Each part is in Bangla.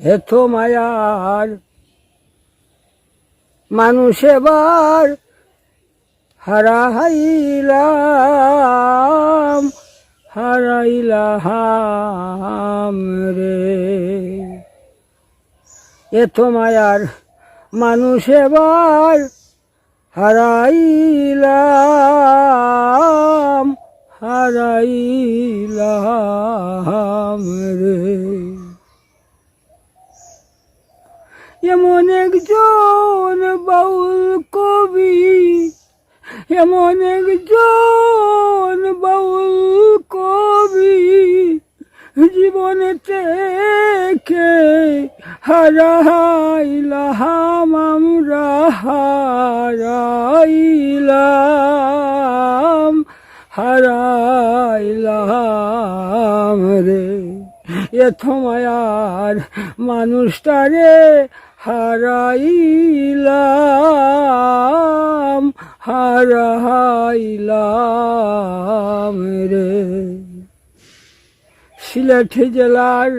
এত মায়ার মানুষ এবার হারাইলাম হারাইলাম রে। এত মায়ার মানুষ এবার হারাইলাম হারাইলাম রে। এমন একজন বাউল কবি, এমন একজন বাউল কবি জীবন থেকে হারাইলাম আমরা, হারাইলাম হারাইলাম রে। এত মায়ার মানুষটারে হারাইলাম হারাইলাম রে। সিলেট জেলার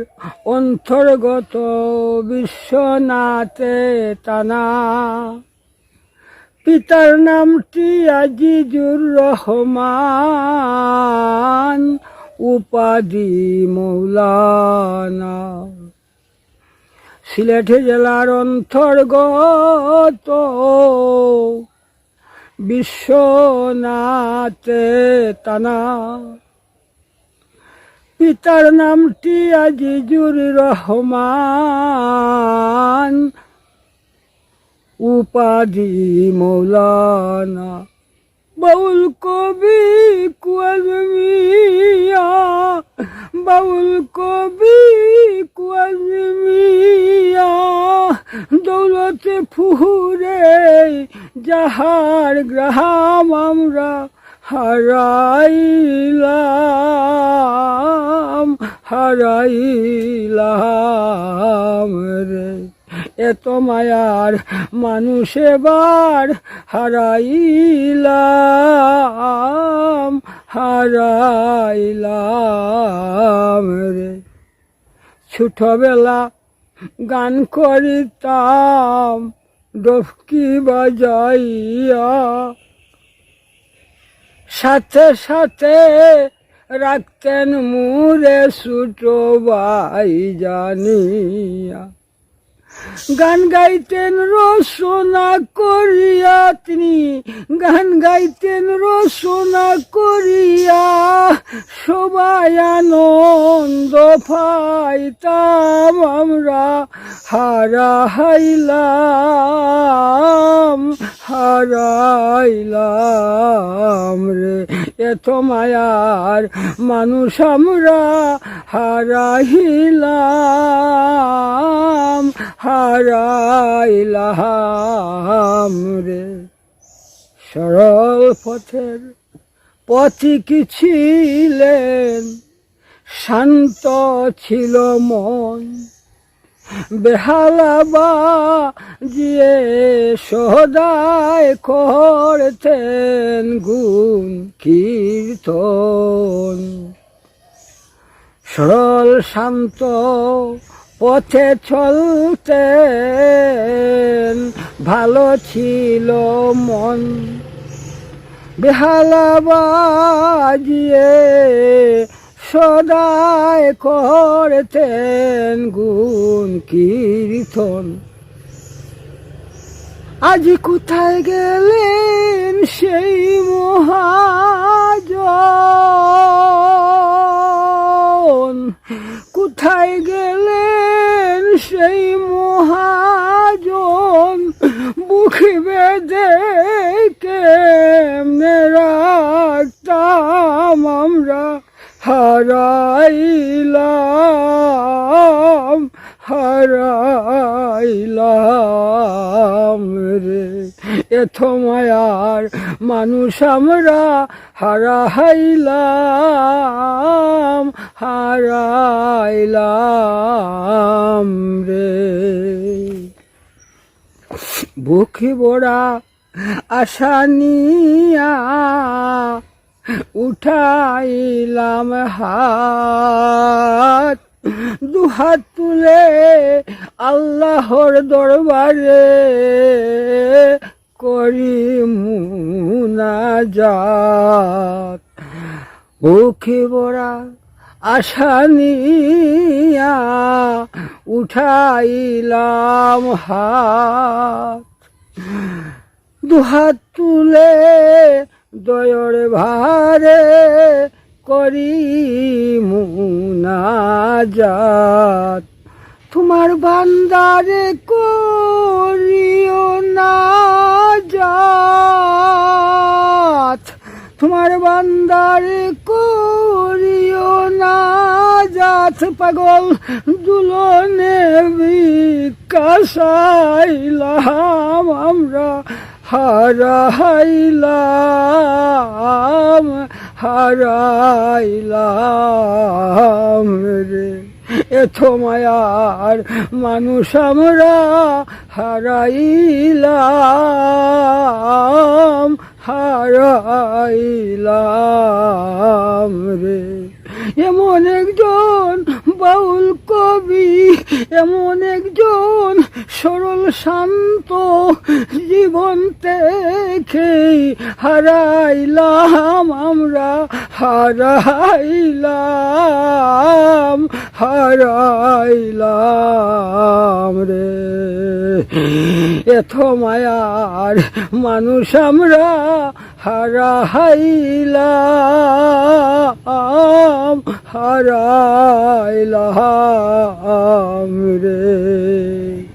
অন্তর্গত বিশ্বনাথে টানা পিতার নামটি আজিজুর রহমান উপাধি মৌলানা। সিলেট জেলার অন্তর্গত। বিশ্বনাথে টানা পিতার নামটি আজিজুর রহমান। উপাধি মৌলানা বাউল কবি কুয়াজমিয়া যাহার গ্রাহাম আমরা হারাইলাম হারাইলাম রে। এত মায়ার মানুষ এবার হারাইলাম হারাইলাম রে। ছোটবেলা গান করিতাম ডফকি বাজাইয়া। সাথে সাথে রাখতেন মুরে সুটো বাই জানিয়া। গান গাইতেন রচনা করিয়া তিনি। গান গাইতেন রচনা করিয়া সবাই আনন্দ পাইতাম, আমরা হারা হাইলাম হারাইলাম রে। এত মায়ার মানুষ আমরা হারাইলাম হারাইলাম রে। সরল পথের পথিকি ছিলেন শান্ত ছিল মন। বেহালাবা যে সদায় করতেন গুণ কীর্তন। সরল শান্ত পথে চলতেন, ভালো ছিল মন। বেহালাবা বাজিয়ে সদায় করতেন গুণ কীর্তন। আজ কোথায় গেলেন সেই মহাজন? কোথায় গেলেন সেই মহাজন বুক বেঁধে কেমনে রাখতাম আমরা হারাইলাম হারাইলাম রে। এত মায়ার মানুষ আমরা হারাইলাম হারাইলাম রে। বুকি বড়া আশা নিয়া উঠাইলাম হাত। দুহাত তুলে আল্লাহর দরবারে করি মুনাজাত। বুকে বড়া আশা নিয়া উঠাইলাম হাত। দুহাত তুলে দয়র ভারে করি মুনাজাত তোমার বান্দারে করিও না তোমার বান্দারে করিও না পাগল দুলনে বিকাশাইলাম আমরা। হারাইলাম হারাইলাম রে। এত মায়ার মানুষ আমরা হারাইলাম হারাইলাম রে। এমন একজন বাউল এমন একজন সরল শান্ত জীবন থেকে হারাইলাম আমরা, হারাইলাম হারাইলাম রে। এত মায়ার মানুষ আমরা, হারাইলাম। হারাইলাম রে।